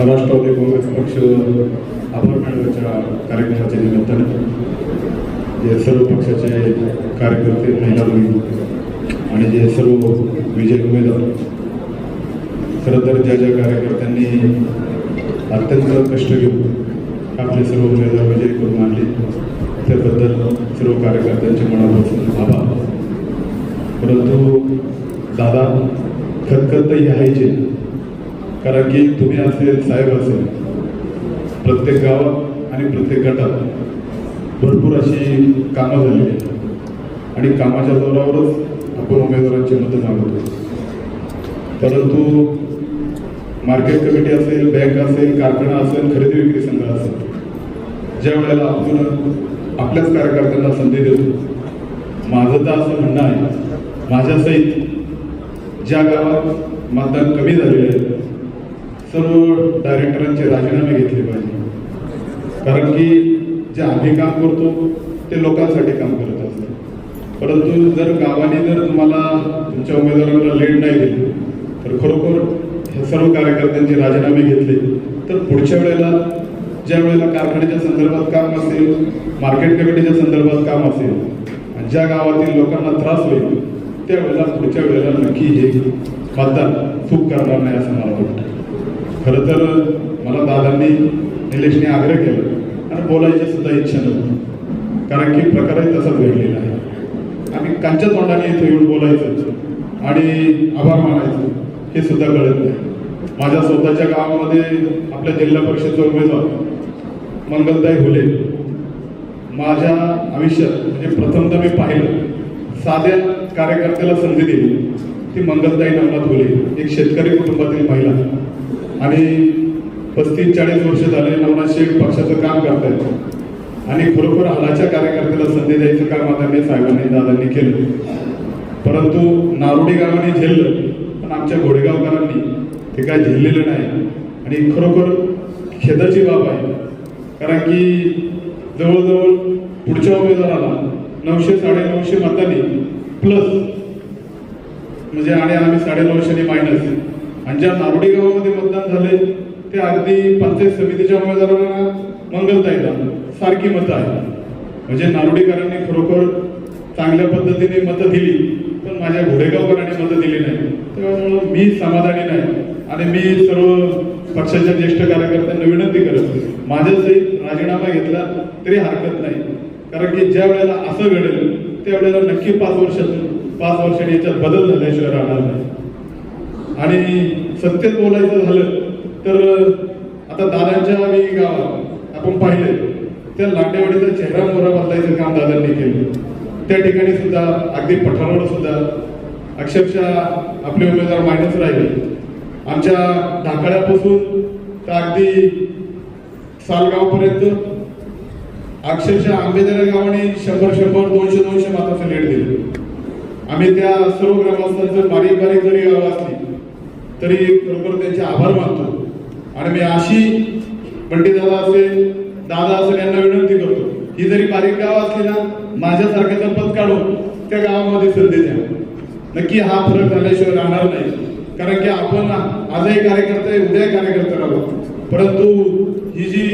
राष्ट्रवादी काँग्रेस पक्ष आभार मेळाव्याच्या कार्यक्रमाच्या निमित्तानं जे सर्व पक्षाचे कार्यकर्ते महिला भगिनी आणि जे सर्व विजय उमेदवार खरं तर ज्या ज्या कार्यकर्त्यांनी अत्यंत कष्ट घेऊन आपले सर्व उमेदवार विजय करून आणले त्याबद्दल सर्व कार्यकर्त्यांचे मनापासून आभार. परंतु दादा खतखतही आहेचे कारण की तुम्ही असेल साहेब असेल. प्रत्येक गावात आणि प्रत्येक गटात भरपूर अशी कामं झालेली आहेत. आणि कामाच्या जोरावरच आपण उमेदवारांची मतं मागवतो परंतु मार्केट कमिटी असेल बँक असेल कारखाना असेल खरेदी विक्री संघ असेल ज्या वेळेला आपण आपल्याच कार्यकर्त्यांना संधी देतो माझं तर असं म्हणणं आहे माझ्यासहित ज्या गावात मतदान कमी झालेले आहे सर्व डायरेक्टरांचे राजीनामे घेतले पाहिजे. कारण की जे आम्ही काम करतो ते लोकांसाठी काम करत असतो. परंतु जर गावाने जर तुम्हाला तुमच्या उमेदवाराला लेट नाही दिली तर खरोखर हे सर्व कार्यकर्त्यांचे राजीनामे घेतले तर पुढच्या वेळेला ज्या वेळेला कारखान्याच्या संदर्भात काम असेल मार्केट कमिटीच्या संदर्भात काम असेल आणि ज्या गावातील लोकांना त्रास होईल त्यावेळेला पुढच्या वेळेला नक्की हे मतदान चूक करणार नाही असं मला वाटतं. खरं तर मला दादांनी निलेशने आग्रह केला. आणि बोलायची सुद्धा इच्छा नव्हती. कारण की प्रकारही तसाच घडलेला आहे. आम्ही कांच्या तोंडाने इथे येऊन बोलायचं आणि आभार मानायचं हे सुद्धा कळत नाही. माझ्या स्वतःच्या गावामध्ये आपल्या जिल्हा परिषदचा उमेदवार मंगलदाई होले. माझ्या आयुष्यात म्हणजे प्रथमदा मी पाहिलं. साध्या कार्यकर्त्याला संधी दिली. ती मंगलदाई नवनाथ हुले एक शेतकरी कुटुंबातील महिला. आणि पस्तीस चाळीस वर्ष झाले नवनाथ शेठ पक्षाचं काम करतायत. आणि खरोखर हालाच्या कार्यकर्त्याला संधी द्यायचं काम आदरणीय साहेबांनी दादांनी केलं. परंतु नारोडी गावाने झेललं पण आमच्या घोडेगावकरांनी ते काय झेललेलं नाही. आणि खरोखर खेदाची बाब आहे. कारण की जवळजवळ पुढच्या उमेदवाराला नऊशे साडेनऊशे मतांनी प्लस म्हणजे आणि आम्ही साडेनऊशेने मायनस आणि ज्या नारोडी गावामध्ये मतदान झाले ते अगदी पंचायत समितीच्या उमेदवारांना मंगलताईला सारखी मतं आहे म्हणजे नारोडीकरांनी खरोखर चांगल्या पद्धतीने मतं दिली पण माझ्या घोडेगावकरांनी मतं दिली नाही. त्यामुळं मी समाधानी नाही. आणि मी सर्व पक्षाच्या ज्येष्ठ कार्यकर्त्यांना विनंती करत माझ्यासहित राजीनामा घेतला तरी हरकत नाही. कारण की ज्या वेळेला असं घडेल त्यावेळेला नक्की पाच वर्षात पाच वर्षांनी याच्यात बदल झाल्याशिवाय राहणार नाही. आणि सत्य बोलायचं झालं तर आता दादांच्या मी गावात आपण पाहिले त्या लाटेवाडीचा चेहरा मोहरा बदलायचं काम दादांनी केलं. त्या ठिकाणी सुद्धा अगदी पठारावर सुद्धा अक्षरशः आपले उमेदवार मायनस राहिले. आमच्या ढाकळ्यापासून तर अगदी सालगावपर्यंत अक्षरशः आंबेदरा गावाने शंभर शंभर दोनशे दोनशे माताचं लेट दिलं. आम्ही त्या सर्व ग्रामस्थांचं बारीक बारीक जरी असली तरी खरोखर त्यांचे आभार मानतो. आणि मी अशी बंटी दादा असेल दादा असेल यांना विनंती करतो ही जरी बारीक गाव असली ना माझ्यासारख्याचं पद काढून त्या गावामध्ये संधी द्या. नक्की हा फरक झाल्याशिवाय राहणार नाही. कारण की आपण आजही कार्यकर्ते उद्या कार्यकर्ते राहतो परंतु ही जी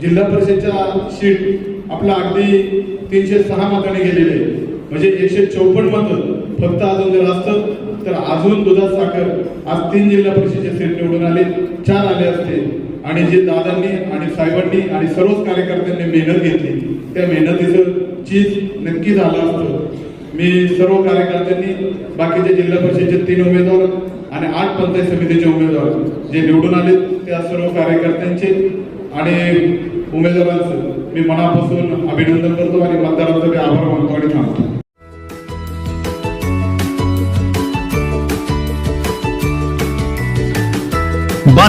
जिल्हा परिषदच्या सीट आपला अगदी तीनशे सहा मताने गेलेली आहे. म्हणजे एकशे चौपन्न मतं फक्त अजून जर असतं तर अजून दुधात साखर आज तीन जिल्हा परिषदेचे सीट निवडून आले चार आले असते. आणि जे दादांनी आणि साहेबांनी आणि सर्वच कार्यकर्त्यांनी मेहनत घेतली त्या मेहनतीचं चीज नक्की झालं असतं. मी सर्व कार्यकर्त्यांनी बाकीचे जिल्हा परिषदेचे तीन उमेदवार आणि आठ पंचायत समितीचे उमेदवार जे निवडून आले त्या सर्व कार्यकर्त्यांचे आणि उमेदवारांचं मी मनापासून अभिनंदन